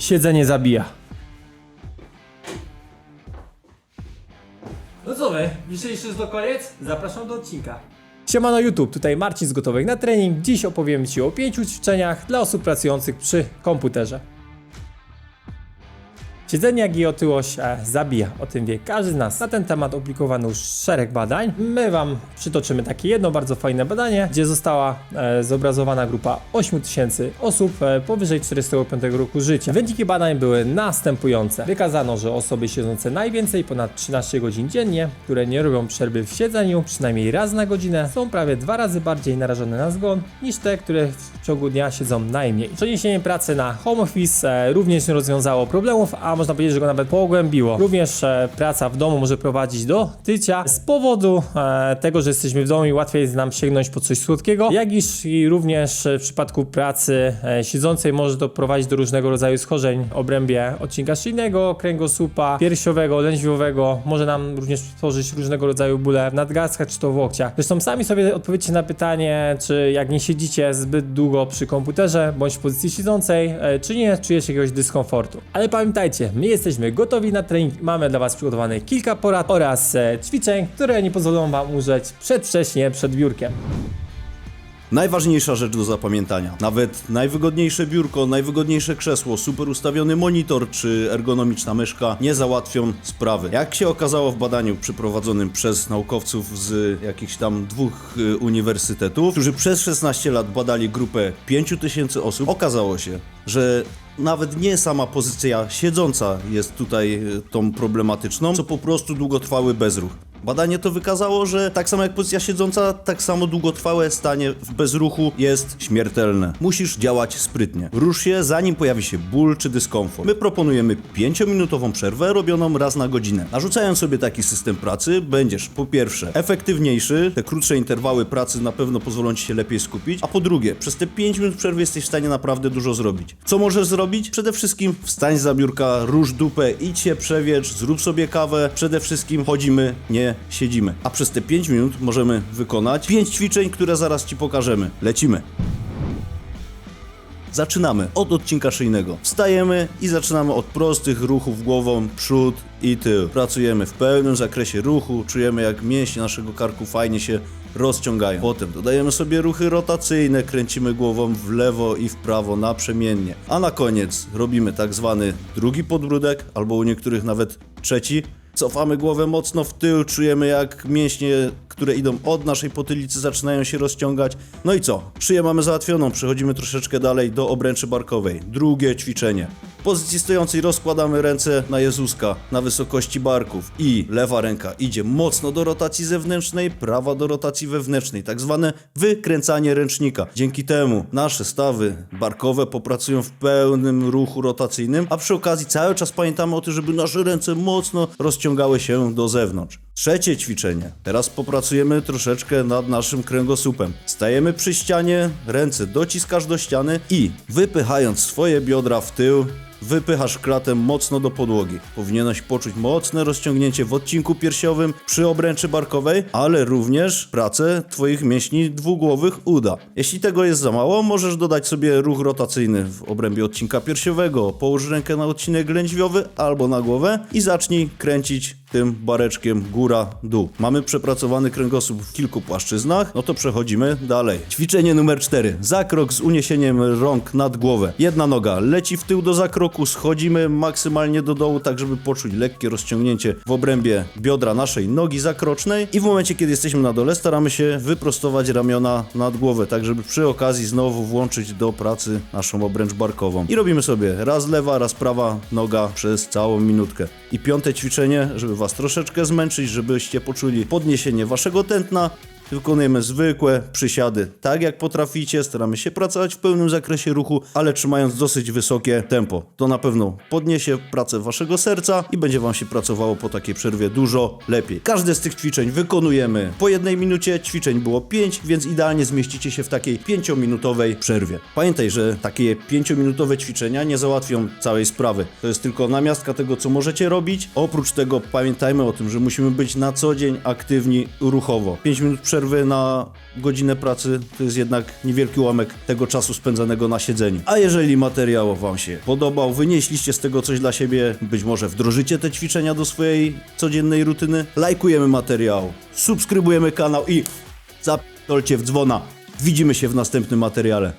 Siedzenie zabija. No co wy? Dzisiejszy już do koniec? Zapraszam do odcinka. Siemano YouTube, tutaj Marcin z Gotowych na Trening. Dziś opowiem Ci o pięciu ćwiczeniach dla osób pracujących przy komputerze. Siedzenie jak i otyłość e, zabija, o tym wie każdy z nas. Na ten temat opublikowano już szereg badań. My Wam przytoczymy takie jedno bardzo fajne badanie, gdzie została e, zobrazowana grupa 8000 osób e, powyżej 45 roku życia. Wyniki badań były następujące. Wykazano, że osoby siedzące najwięcej, ponad 13 godzin dziennie, które nie robią przerwy w siedzeniu, przynajmniej raz na godzinę, są prawie dwa razy bardziej narażone na zgon niż te, które w ciągu dnia siedzą najmniej. Przeniesienie pracy na home office e, również nie rozwiązało problemów, a można powiedzieć, że go nawet pogłębiło. Również e, praca w domu może prowadzić do tycia z powodu e, tego, że jesteśmy w domu i łatwiej jest nam sięgnąć po coś słodkiego, jak iż i również e, w przypadku pracy e, siedzącej może to prowadzić do różnego rodzaju schorzeń w obrębie odcinka szyjnego, kręgosłupa, piersiowego, lędźwiowego. Może nam również tworzyć różnego rodzaju bóle w nadgarstkach czy to w łokciach. Zresztą sami sobie odpowiedzcie na pytanie, czy jak nie siedzicie zbyt długo przy komputerze bądź w pozycji siedzącej, e, czy nie czujecie jakiegoś dyskomfortu. Ale pamiętajcie, my jesteśmy gotowi na trening, mamy dla Was przygotowane kilka porad oraz e, ćwiczeń, które nie pozwolą Wam umrzeć przedwcześnie przed biurkiem. Najważniejsza rzecz do zapamiętania. Nawet najwygodniejsze biurko, najwygodniejsze krzesło, super ustawiony monitor czy ergonomiczna myszka nie załatwią sprawy. Jak się okazało w badaniu przeprowadzonym przez naukowców z jakichś tam dwóch y, uniwersytetów, którzy przez 16 lat badali grupę 5000 osób, okazało się, że nawet nie sama pozycja siedząca jest tutaj y, tą problematyczną, co po prostu długotrwały bezruch. Badanie to wykazało, że tak samo jak pozycja siedząca, tak samo długotrwałe stanie w bezruchu jest śmiertelne. Musisz działać sprytnie. Rusz się, zanim pojawi się ból czy dyskomfort. My proponujemy 5-minutową przerwę robioną raz na godzinę. Narzucając sobie taki system pracy, będziesz po pierwsze efektywniejszy, te krótsze interwały pracy na pewno pozwolą ci się lepiej skupić, a po drugie, przez te 5 minut przerwy jesteś w stanie naprawdę dużo zrobić. Co możesz zrobić? Przede wszystkim wstań za biurka, rusz dupę, idź się przewietrz, zrób sobie kawę. Przede wszystkim chodzimy, nie siedzimy. A przez te 5 minut możemy wykonać 5 ćwiczeń, które zaraz ci pokażemy. Lecimy. Zaczynamy od odcinka szyjnego. Wstajemy i zaczynamy od prostych ruchów głową, przód i tył. Pracujemy w pełnym zakresie ruchu, czujemy jak mięśnie naszego karku fajnie się rozciągają. Potem dodajemy sobie ruchy rotacyjne, kręcimy głową w lewo i w prawo naprzemiennie. A na koniec robimy tak zwany drugi podbródek, albo u niektórych nawet trzeci. Cofamy głowę mocno w tył, czujemy jak mięśnie, które idą od naszej potylicy zaczynają się rozciągać. No i co? Szyję mamy załatwioną, przechodzimy troszeczkę dalej do obręczy barkowej. Drugie ćwiczenie. Pozycji stojącej rozkładamy ręce na Jezuska, na wysokości barków i lewa ręka idzie mocno do rotacji zewnętrznej, prawa do rotacji wewnętrznej, tak zwane wykręcanie ręcznika. Dzięki temu nasze stawy barkowe popracują w pełnym ruchu rotacyjnym, a przy okazji cały czas pamiętamy o tym, żeby nasze ręce mocno rozciągały się do zewnątrz. Trzecie ćwiczenie. Teraz popracujemy troszeczkę nad naszym kręgosłupem. Stajemy przy ścianie, ręce dociskasz do ściany i wypychając swoje biodra w tył, Wypychasz klatę mocno do podłogi. Powinieneś poczuć mocne rozciągnięcie w odcinku piersiowym przy obręczy barkowej, ale również pracę Twoich mięśni dwugłowych uda. Jeśli tego jest za mało, możesz dodać sobie ruch rotacyjny w obrębie odcinka piersiowego. Połóż rękę na odcinek lędźwiowy albo na głowę i zacznij kręcić tym bareczkiem góra-dół. Mamy przepracowany kręgosłup w kilku płaszczyznach, no to przechodzimy dalej. Ćwiczenie numer 4. Zakrok z uniesieniem rąk nad głowę. Jedna noga leci w tył do zakroku, schodzimy maksymalnie do dołu, tak żeby poczuć lekkie rozciągnięcie w obrębie biodra naszej nogi zakrocznej i w momencie, kiedy jesteśmy na dole, staramy się wyprostować ramiona nad głowę, tak żeby przy okazji znowu włączyć do pracy naszą obręcz barkową. I robimy sobie raz lewa, raz prawa noga przez całą minutkę. I piąte ćwiczenie, żeby was troszeczkę zmęczyć, żebyście poczuli podniesienie waszego tętna. Wykonujemy zwykłe przysiady, tak jak potraficie, staramy się pracować w pełnym zakresie ruchu, ale trzymając dosyć wysokie tempo. To na pewno podniesie pracę waszego serca i będzie wam się pracowało po takiej przerwie dużo lepiej. Każde z tych ćwiczeń wykonujemy po jednej minucie, ćwiczeń było 5, więc idealnie zmieścicie się w takiej 5-minutowej przerwie. Pamiętaj, że takie 5-minutowe ćwiczenia nie załatwią całej sprawy. To jest tylko namiastka tego, co możecie robić. Oprócz tego pamiętajmy o tym, że musimy być na co dzień aktywni ruchowo. 5 minut przerwy przerwy na godzinę pracy to jest jednak niewielki ułamek tego czasu spędzanego na siedzeniu. A jeżeli materiał Wam się podobał, wynieśliście z tego coś dla siebie, być może wdrożycie te ćwiczenia do swojej codziennej rutyny, lajkujemy materiał, subskrybujemy kanał i zapolcie w dzwona. Widzimy się w następnym materiale.